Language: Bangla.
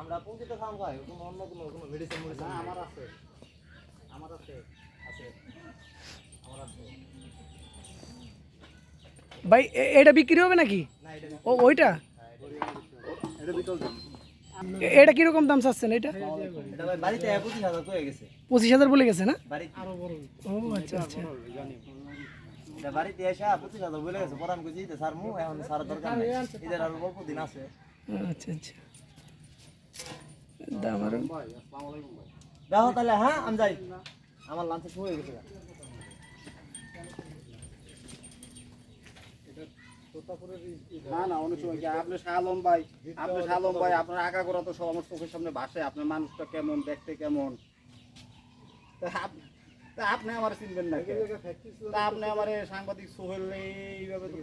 আমরা পঞ্চিত খাম খাই কোনো অন্য কোনো কোনো মেডিসিন মেডিসিন আমার আছে। আমার আছে। আছে। আমার আছে। ভাই এটা বিক্রি হবে নাকি? ও ওইটা? এটা কীরকম দাম চাচ্ছেন এটা? পঁচিশ হাজার হয়ে গেছে। পঁচিশ হাজার বলে গেছে না? ও আচ্ছা আচ্ছা। বাড়িতে এসে পঁচিশ হাজার বলে গেছে পরে আমি কইছি মু এখন দরকার নেই। এদের আরও অল্প দিন আছে। আচ্ছা আচ্ছা। দাম আরও দেখো তাহলে হ্যাঁ আমি যাই। আমার লাঞ্চে হয়ে গেছে না না অনেক সময় কি আপনি শালম ভাই আপনি শালম ভাই আপনার আঁকা করা তো সব আমার চোখের সামনে ভাসে। আপনার মানুষটা কেমন দেখতে কেমন? তা তা আপনি আমার চিনবেন না? তা আপনি আমার সাংবাদিক সোহেল এইভাবে তো